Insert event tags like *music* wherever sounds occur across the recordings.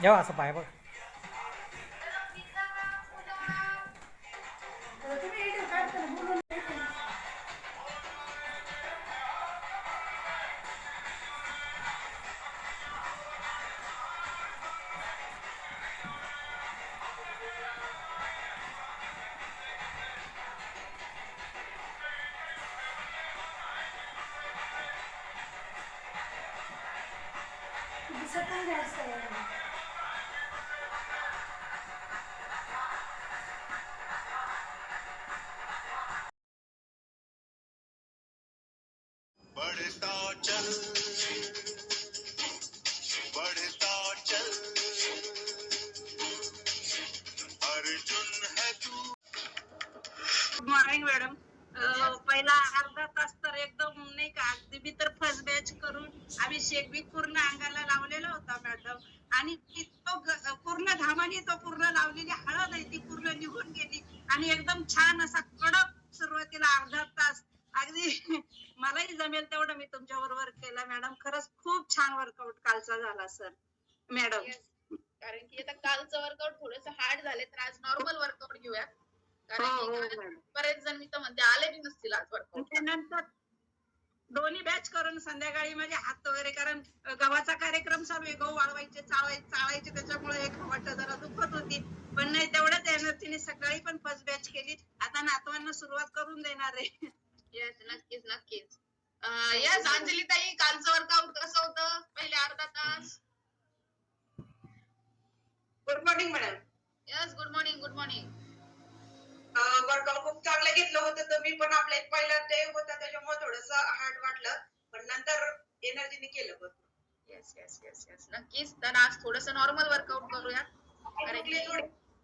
เดี๋ยวอะสบายปะ workout थोडस hard झाले तर आज नॉर्मल वर्कआउट घेऊया. कारण हो. बरेच जण मी तर म्हणते आले बी नसतील आज वर्कआउट दोन्ही बॅच करून संध्याकाळी माझे हात वगैरे कारण गव्हाचा कार्यक्रम चालू आहे गहू वाळवायचे चाळवायचे चाळायचे त्याच्यामुळे एक वाटत जरा दुखत होती. पण नाही तेवढ्याच एनर्जीने सकाळी पण फर्स्ट बॅच केली. आता नातवांना सुरुवात करून देणार आहे. येस नक्कीच नक्कीच. येस अंजली ताई कालचं वर्कआउट कसं होतं? पहिले अर्धा तास. Good morning madam yes good morning good morning workout खूप चांगलं घेतलं होतं तर मी पण आपलं एक पहिला डे होता त्याच्यामुळे थोडस हार्ड वाटलं. पण नंतर एनर्जीने केलं भरपूर. येस येस येस येस नक्कीच. तर आज थोडस नॉर्मल वर्कआउट करूया.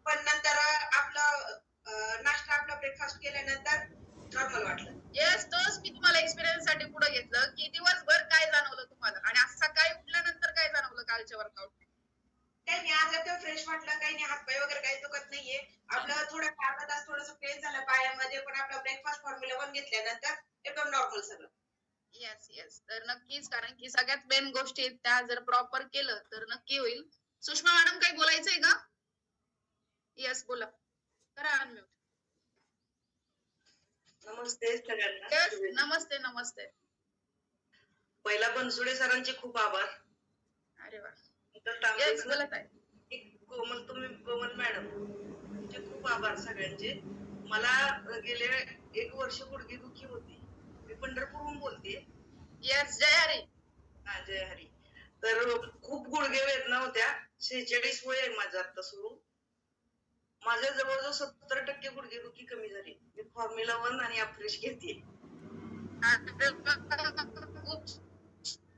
पण नंतर आपलं नाश्ता आपला ब्रेकफास्ट केल्यानंतर नॉर्मल वाटलं. येस तोच मी तुम्हाला एक्सपिरियन्ससाठी पुढे घेतलं की दिवसभर काय जाणवलं तुम्हाला? आणि आज सकाळी उठल्यानंतर काय जाणवलं कालच्या वर्कआउट काही नाही आज एकदम फ्रेश वाटलं काही नाही हातपाय वगैरे काही दुखत नाहीये. आपलं थोडं अर्धा तास थोडस पेन झालं पायामध्ये पण आपला ब्रेकफास्ट फॉर्म्युला वन घेतल्यानंतर एकदम नॉर्मल सगळं. येस येस तर नक्कीच कारण की सगळ्यात मेन गोष्टी आहेत त्या जर प्रॉपर केलं तर नक्की होईल. सुषमा मॅडम काही बोलायचंय का? येस बोला. करा अनम्यूट नमस्ते सगळ्यांना. नमस्ते नमस्ते. पहिला बनसुडे सरांचे खूप आभार. अरे वा. येस तांबे कोमल तुम्ही कोमल मॅडम तुमचे खूप आभार सगळ्यांचे. मला गेले एक वर्ष गुडघे दुखी होती. मी पंढरपूरहून बोलते. येस जय हरी. हा जय हरी. तर खूप गुडघे वेदना होत्या. शेहेचाळीस वय आहे माझं आता सुरू. माझ्या जवळजवळ सत्तर टक्के गुडघे दुखी कमी झाली. मी फॉर्म्युला वन आणि अफ्रेश घेते.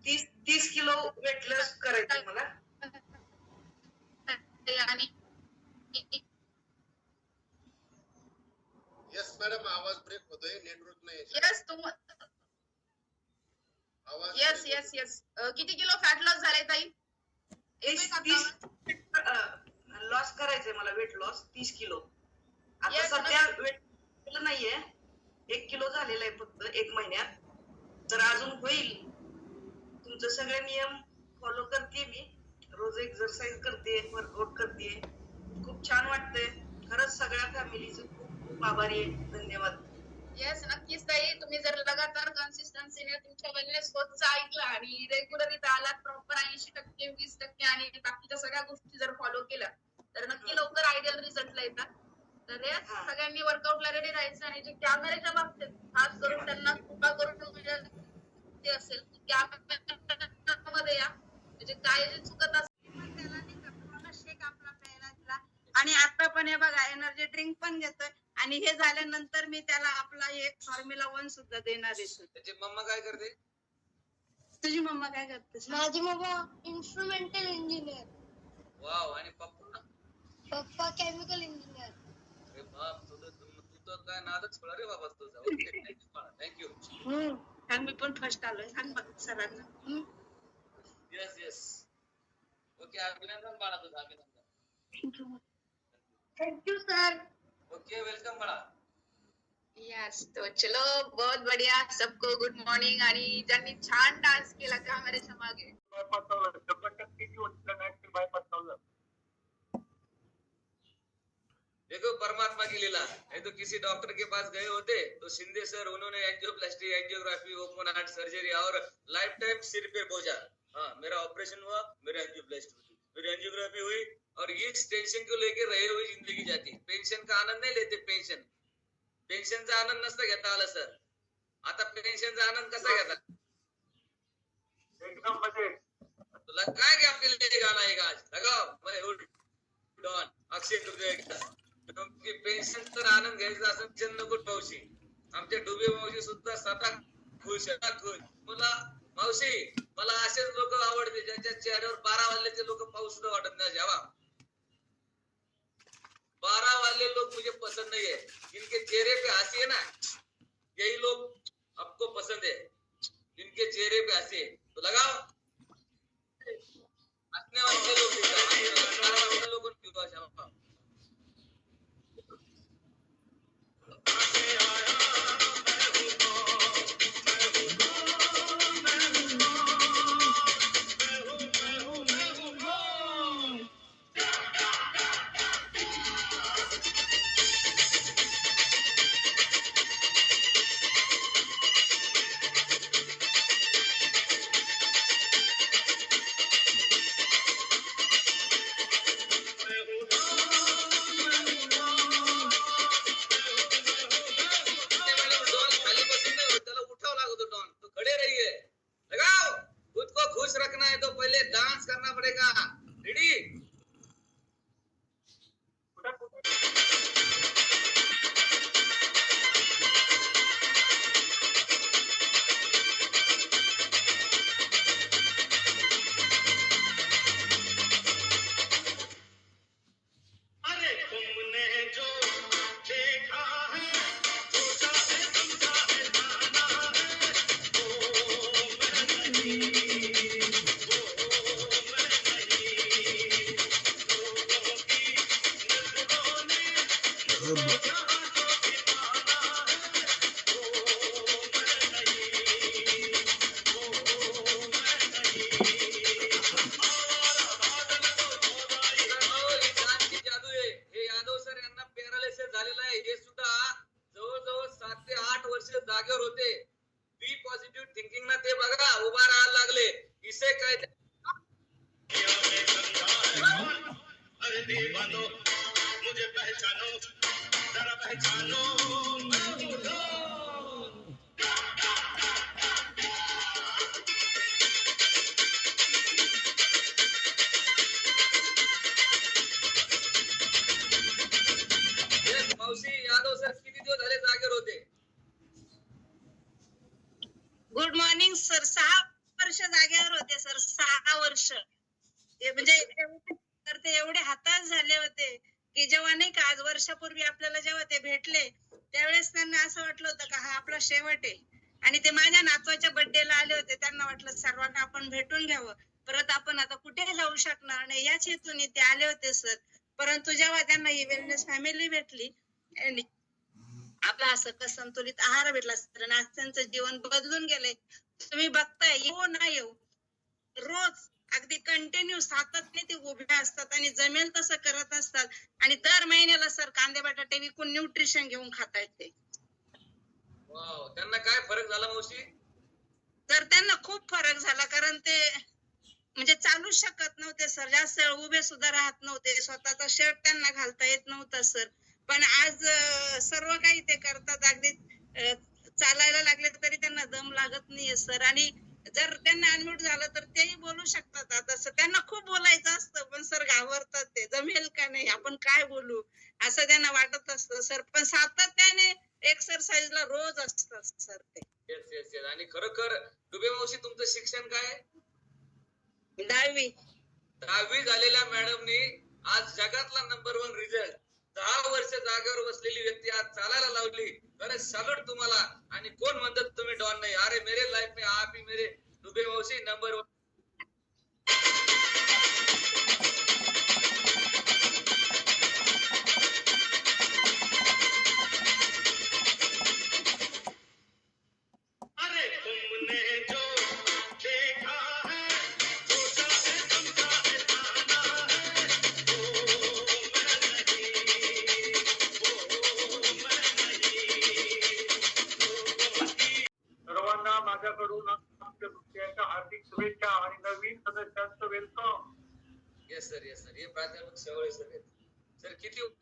तीस तीस किलो वेट लॉस करायचं मला. आणि यस मॅडम आवाज ब्रेक होतोय नेटवर्क नाही येस तुम आवाज येस येस येस किती किलो फॅट लॉस झालाय ताई? लॉस करायचंय मला वेट लॉस तीस किलो. आता सध्या वेट किलो नाहीये. एक किलो झालेलं आहे फक्त एक महिन्यात. तर अजून होईल. तुमचे सगळे नियम फॉलो करते मी. रोज एक्सरसाइज करते वर्कआउट करते. खूप छान वाटतंय. खरंच सगळ्या फॅमिलीचे खूप खूप आभारी आहे. धन्यवाद. येस नक्कीच ताई. तुम्ही जर लगातार कन्सिस्टन्सीने तुमच्या वेलनेस कोचचं ऐकलं आणि रेग्युलर इथं आलात प्रॉपर ऐंशी टक्के वीस टक्के आणि बाकीच्या सगळ्या गोष्टी जर फॉलो केल्या तर नक्की लवकर आयडियल रिझल्टला येतात. तर हा. सगळ्यांनी वर्कआउटला रेडी राहायचं आणि जे कॅमेऱ्याच्या बाबतीत खास करून त्यांना कृपा करून म्हणजे ते असेल मध्ये या. म्हणजे काय जे चुकत असेल पण त्याला नाही का पूर्ण शेक आपला प्यायला दिला. आणि आता पण हे बघा एनर्जी ड्रिंक पण घेतोय. आणि हे झाल्यानंतर मी त्याला आपला एक फॉर्म्युला वन सुद्धा देणार आहे. मम्मा काय करते? तुझी मम्मा काय करते? माझी मम्मा इन्स्ट्रुमेंटल इंजिनियर वाव आणि पप्पा? पप्पा केमिकल इंजिनियर अरे बाप तुझं तू तू तर काय नादच रे बाबा तुझा. थँक्यू. आणि मी पण फर्स्ट आलोय. सांग yes yes. Okay abhinandan bala tudha abhinandan thank you. Thank you sir. Okay welcome bala yes तो चलो बहुत बढ़िया सबको गुड मॉर्निंग आणि ज्यांनी छान डांस केला त्या आम्हाला समागे. देखो परमात्मा की लीला. है तो किसी डॉक्टर के पास गए होते तो शिंदे सर उन्होंने angioplasty angiography open heart surgery और लाइफ टाइम सिर पे बोझा. हाँ मेरा ऑपरेशन हुआ मेरा एंजियोप्लास्टी हुई। फिर एंजियोग्राफी हुई और इस टेंशन को लेके रहे हुई ज़िंदगी जाती पेन्शन का आनंद नाही लेते पेन्शन पेन्शनचा आनंद नसता घेता आला सर। आता पेन्शनचा आनंद कसा घेता एकदम मज़े। तो लगाएँगे आपके लिए गाना एक आज। लगाओ मैं डॉन अक्षय तृतीय पेन्शन तर आनंद घ्यायचा असेल चंद्रकूट मावशी आमच्या डुबे मावशी सुद्धा सदा खुश सदा खुश। मला मावशी मला असेच लोक आवडते, ज्यांच्या चेहऱ्यावर बारा वाजल्याचे लोक पाऊस सुद्धा वाटत नाही. जेव्हा बारह वाले लोग मुझे पसंद नहीं है जिनके चेहरे पे हँसी है ना? यही लोग आपको पसंद है जिनके चेहरे पे हँसी है तो लगाओ. हंसने वाले लोग लोगों को क्यों वर्ष. म्हणजे तर ते एवढे हाताश झाले होते की जेव्हा नाही का आज वर्षापूर्वी आपल्याला जेव्हा ते भेटले त्यावेळेस त्यांना असं वाटलं होतं का हा आपला शेवट आहे. आणि ते माझ्या नातवाच्या बर्थडेला आले होते त्यांना वाटलं सर्वांना आपण भेटून घ्यावं. परत आपण आता कुठेही जाऊ शकणार नाही याच हेतूने ते आले होते सर परंतु जेव्हा त्यांना ही वेलनेस फॅमिली भेटली आणि आपला असं संतुलित आहार भेटला सर आज त्यांचं जीवन बदलून गेले तुम्ही बघताय येऊ ना येऊ रोज अगदी कंटिन्यू सातत्य ते उभे असतात आणि जमेल तसं करत असतात. आणि दर महिन्याला सर कांदे बटाटे विकून न्यूट्रिशन घेऊन खातायत ते त्यांना काय फरक झाला मावशी? तर त्यांना खूप फरक झाला कारण ते म्हणजे चालू शकत नव्हते सर. जास्त उभे सुद्धा राहत नव्हते. स्वतःचा शर्ट त्यांना घालता येत नव्हता सर. पण आज सर्व काही ते करतात. अगदी चालायला लागले तरी त्यांना दम लागत नाहीये सर. आणि जर त्यांना अनम्यूट झालं तर तेही बोलू शकतात. आता त्यांना खूप बोलायचं असतं पण सर घाबरतात ते. जमेल का नाही? आपण काय बोलू? असं त्यांना वाटत असतं. सर पण सातत्याने एक्सरसाइजला रोज असतात सर ते. येस येस येस आणि खरोखर डुबे मावशी तुमचं शिक्षण काय? दहावी. दहावी झालेल्या मॅडमनी आज जगातला नंबर वन रिझल्ट दहा वर्ष जागेवर बसलेली व्यक्ती आज चालायला लावली. खरंच सॅल्यूट तुम्हाला. आणि कोण म्हणतात तुम्ही डॉन नाही? अरे मेरे लाईफ में आप ही मेरे डुबे मावशी नंबर वन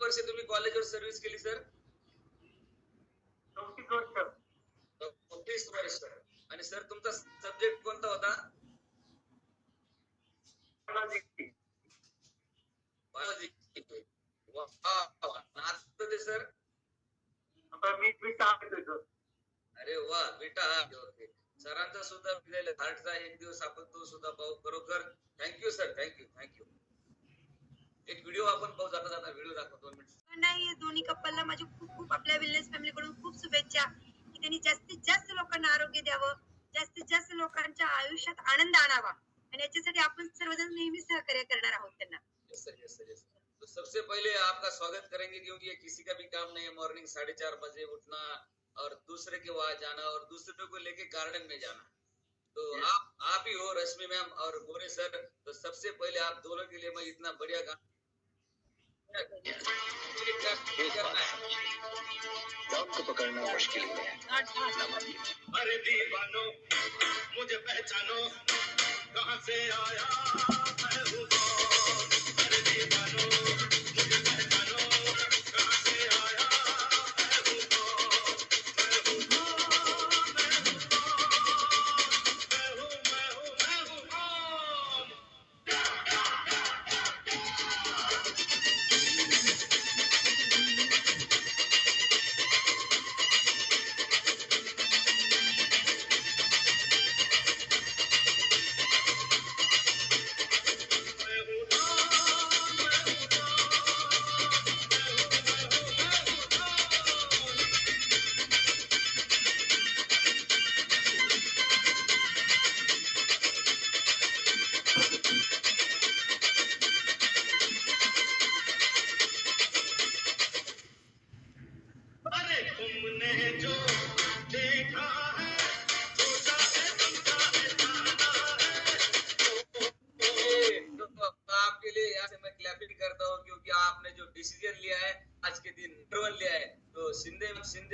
वर्ष तुम्ही कॉलेजवर सर्व्हिस केली सर चौतीस वर्ष. चौतीस वर्ष. आणि सर तुमचा सब्जेक्ट कोणता होता. आता ते सर अरे वा बेटा ओके. सरांचा सुद्धा हार्टचा एक दिवस आपण तो सुद्धा पाहू. खरोखर thank you sir thank you thank you एक व्हिडिओ आपण पाहू जाता जाता व्हिडिओ दाखव दोन मिनिट नाही दोन्ही कपलला माझी खूप खूप आपल्या विलनेस फॅमिलीकडून खूप शुभेच्छा की त्यांनी जास्तीत जास्त लोकांना आरोग्य द्यावं जास्तीत जास्त लोकांच्या आयुष्यात आनंद आणावा. आणि याच्यासाठी आपण सर्वजण नेहमी सहकार्य करणार आहोत त्यांना. तो सबसे पहले आपका स्वागत करेंगे क्योंकि ये किसी का भी काम नहीं है। मॉर्निंग साढ़े चार बजे उठना और दूसरे के वहां जाना और दूसरे को लेके गार्डन में जाना। तो आप आप ही हो रश्मि मैम और गोरे सर। तो सबसे पहले आप दोनों के लिए मैं इतना बढ़िया काम करना को पकड़ना मुश्किल है। अरे दीवानो मुझे पहचानो कहाँ से आया मैं हूँ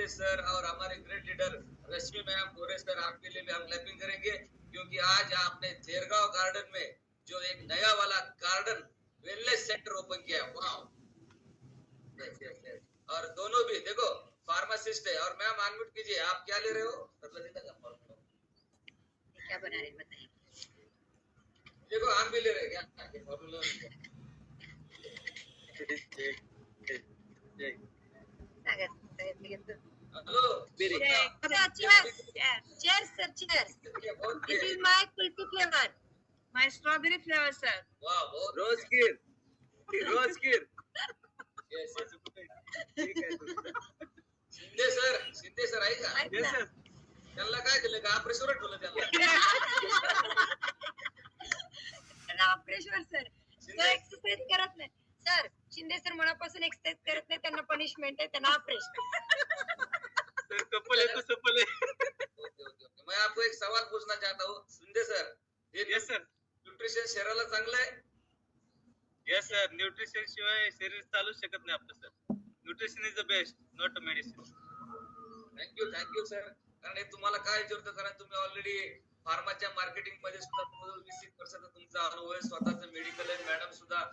शिंदे सर और हमारे great leader Rashmi ma'am Gore sir आपके लिए भी हम क्लैपिंग करेंगे क्योंकि आज आपने थेरगांव गार्डन में जो एक नया वाला गार्डन वेलनेस सेंटर ओपन किया है। वाह. और दोनों भी देखो फार्मासिस्ट है। और मैम अनम्यूट कीजिए। आप क्या ले रहे हो? क्या बना रहे बताइए। देखो हम भी ले रहे हैं। क्या? This is my kulfi flavour my strawberry flavour sir वाह बहुत रोज गिर रोज गिर yes, yes. Shinde sir Shinde sir आहे का त्यांना काय दिलं का? ऑपरेशन ठेवलं त्यांना? त्यांना ऑपरेशन सर तो एक्सरसाइज करत नाही. सर शिंदे सर मनापासून एक्सरसाइज करत नाही त्यांना पनिशमेंट आहे त्यांना ऑपरेशन सर कपल है तो सफल है मैं आपको एक सवाल पूछना चाहता हूँ. Shinde sir yes sir nutrition शरीराला चांगलं आहे? यस सर न्यूट्रिशन शिवाय शरीर चालू शकत नाही आपलं sir nutrition is the best not a medicine thank you thank you sir कारण हे तुम्हाला काय विचारतो कारण तुम्ही ऑलरेडी फार्माच्या मार्केटिंगमध्ये सुद्धा जवळजवळ वीस एक वर्षाचा तुमचा अनुभव आहे. स्वतःच मेडिकल आहे. मॅडम सुद्धा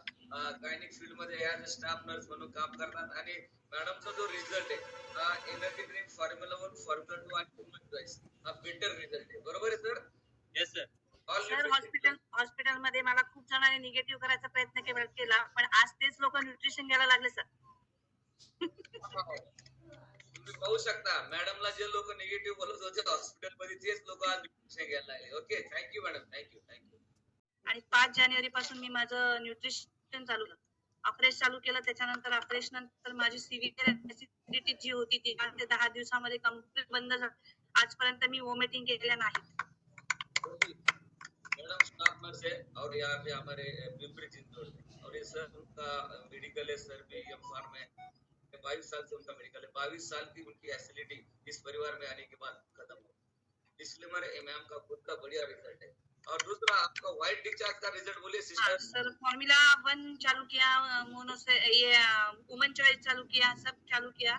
गायनिक फील्डमध्ये ऍज अ स्टाफ नर्स म्हणून काम करतात. आणि मॅडमचा जो रिझल्ट आहे हा energy drink formula one formula two आणि ह्युमन चॉईस हा बेटर रिझल्ट आहे. बरोबर आहे sir yes sir sir hospital हॉस्पिटलमध्ये मला खूप जणांनी निगेटिव्ह करायचा प्रयत्न के- केला पण आज तेच लोक न्यूट्रिशन घ्यायला लागले सर तुम्ही पाहू शकता मॅडमला जे लोक निगेटिव्ह बोलत होते हॉस्पिटलमध्ये तेच लोक आज न्यूट्रिशन घ्यायला लागले. Okay thank you madam thank you thank you आणि पाच जानेवारी पासून मी माझं न्यूट्रिशन चालू केलं ऑपरेशन चालू केलं, त्याच्यानंतर ऑपरेशन नंतर माझी सिव्हिअर ऍसिडिटी जी होती ती आठ ते दहा दिवसामध्ये कंप्लीट बंद झाली आजपर्यंत मी वॉमिटिंग केलेल्या नाहीत. मैडम स्टाफ नर्स है और यहाँ पे हमारे पिंपरी चिंचवड में और ये सर, उनका मेडिकल है, सर भी एम, फार्म है. बाईस साल से उनका मेडिकल है. बाईस साल की उनकी एसिडिटी इस परिवार में आने के बाद खत्म हो इसलिए मेरे मैम का खुद का बढ़िया रिज़ल्ट है। और दूसरा आपका व्हाइट डिस्चार्ज का रिज़ल्ट बोलिए सिस्टर हाँ, सर फॉर्मूला वन चालू किया मोनो से ये वुमन चॉइस चालू किया सब चालू किया।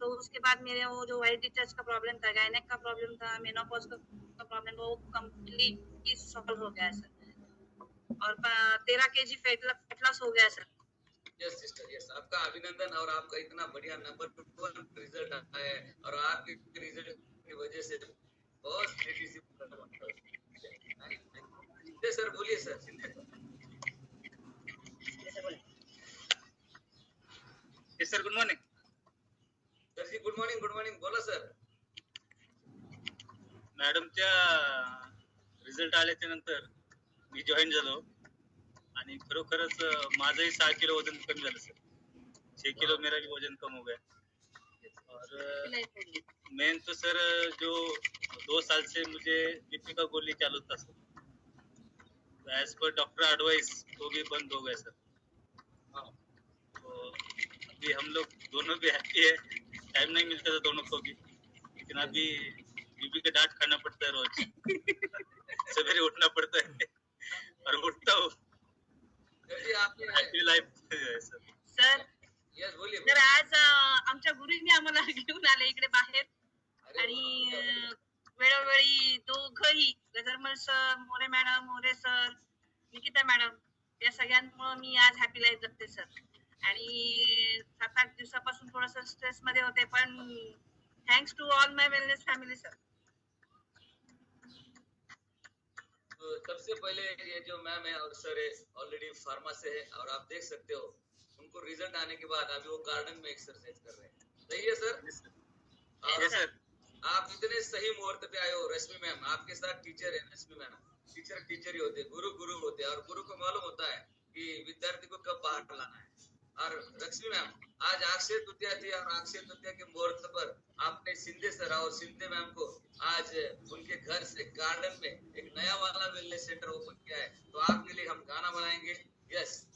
तो उसके बाद मेरे वो जो वाइट डिस्चार्ज का प्रॉब्लम था गायनेक का प्रॉब्लम था मेनोपॉज का प्रॉब्लम वो कम्प्लीटली सॉल्व हो गया सर और तेरह के जी फेट लॉस हो गया सर यस सिस्टर यस आपका अभिनंदन और आपका इतना बढ़िया नंबर वन रिज़ल्ट आया है और आपके रिज़ल्ट की वजह से बहुत तेज़ी सर बोलिए sir. Sir yes sir good morning sir ji good morning good morning बोला सर। मॅडमच्या रिझल्ट आल्याच्या नंतर मी जॉईन झालो आणि खरोखरच माझंही सहा किलो वज़न कमी झालं सर. छह किलो मेरा भी वज़न कम हो गया. और मेन तो सर जो दो साल से मुझे बीपी का गोली चालू था सर एज पर डॉक्टर एडवाइस वो भी बंद हो गया सर हाँ। तो अभी हम लोग दोनों भी हैप्पी है। टाइम नहीं मिलता था दोनों को भी। लेकिन अभी बीबी का डांट खाना पड़ता है रोज। सवेरे उठना पड़ता है। और उठता हूँ। सर जी आपने happy life sir sir yes बोलिए तर आज आमच्या गुरुजींनी आम्हाला *laughs* घेऊन आले इकडे बाहेर. आणि वेळोवेळी दोघही Gajarmal sir More madam More sir Nikita madam या सगळ्यांमुळे मी आज हॅपी लाईफ जगते सर आणि सात आठ दिवसापासून थोडस स्ट्रेस मध्ये होते पण thanks to all my wellness family sir तो सबसे पहले ये जो मैम है और सर है ऑलरेडी फार्मा से है और आप देख सकते हो उनको रिज़ल्ट आने के बाद अभी वो गार्डन में एक्सरसाइज कर रहे हैं। सही है सर यस सर आप इतने सही मुहूर्त पे आए हो, रश्मि मैम। आपके साथ टीचर है, रश्मि मैम टीचर टीचर ही होते, गुरु गुरु होते। और गुरु को मालूम होता है कि विद्यार्थी को कब बाहर लाना है। और लक्ष्मी मैम, आज अक्षय तृतीया थी और अक्षय तृतीया के मुहूर्त पर आपने सिंधे सर और सिंधे मैम को आज उनके घर से गार्डन में एक नया वाला वेलनेस सेंटर ओपन किया है। तो आपके लिए हम गाना बनाएँगे। यस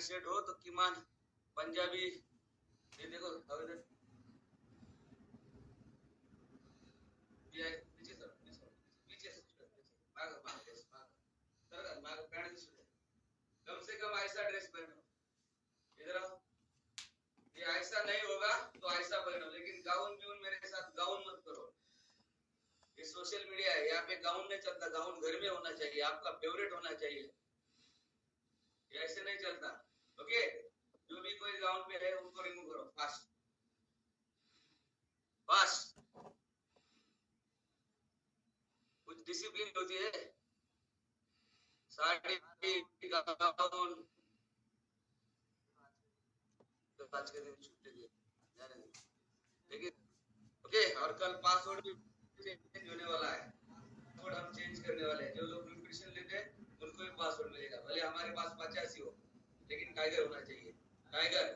शर्ट हो तो किमान पंजाबी ये देखो कम से कम ऐसा ड्रेस पहनो। इधर ये ऐसा नहीं होगा तो ऐसा पहनो, लेकिन गाउन मेरे साथ गाउन मत करो। ये सोशल मीडिया है, यहाँ पे गाउन नहीं चलता गाउन घर में होना चाहिए, आपका फेवरेट होना चाहिए। ऐसे नहीं चलता। ओके जो भी कोई गाउन पे है, उनको रिमूव करो फास्ट फास्ट कुछ डिसिप्लिन होती है। साड़ी गाउन तो आज के दिन छुट्टी दो। लेकिन ओके और कल पासवर्ड भी I got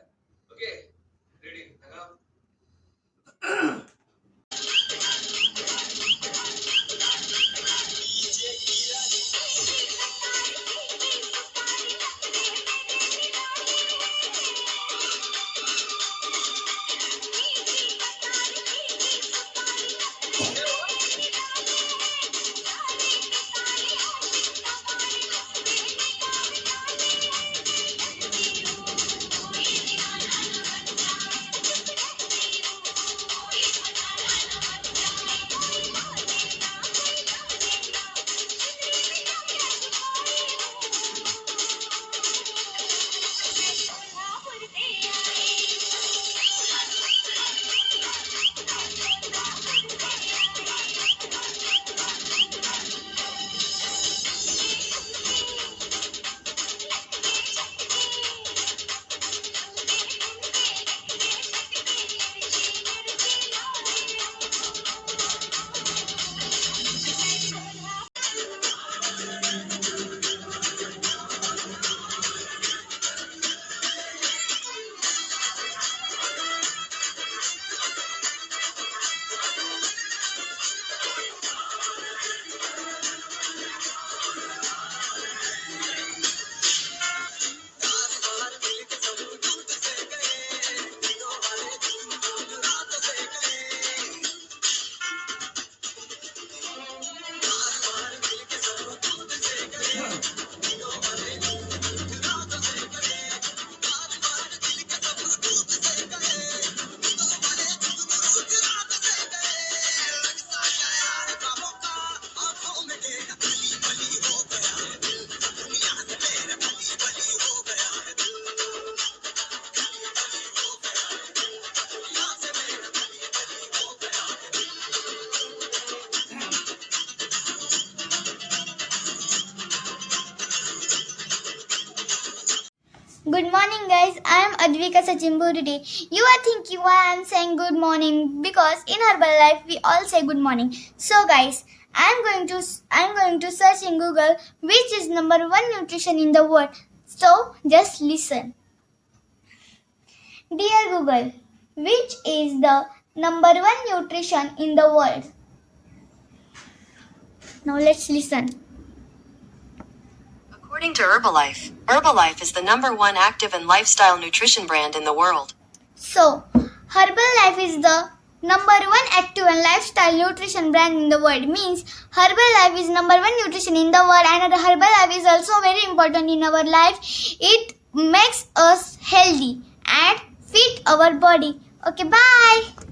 Good morning, guys. I am Advika Sachin today. You are thinking why I am saying good morning because in Herbalife we all say good morning. So, guys, I am going to I am going to search in Google which is number one nutrition in the world. So, just listen. Dear Google, which is the number one nutrition in the world? Now let's listen. According to Herbalife, Herbalife is the number one active and lifestyle nutrition brand in the world. So, Herbalife is the number one active and lifestyle nutrition brand in the world. Means Herbalife is number one nutrition in the world, and Herbalife is also very important in our life. It makes us healthy and fit our body. Okay, bye.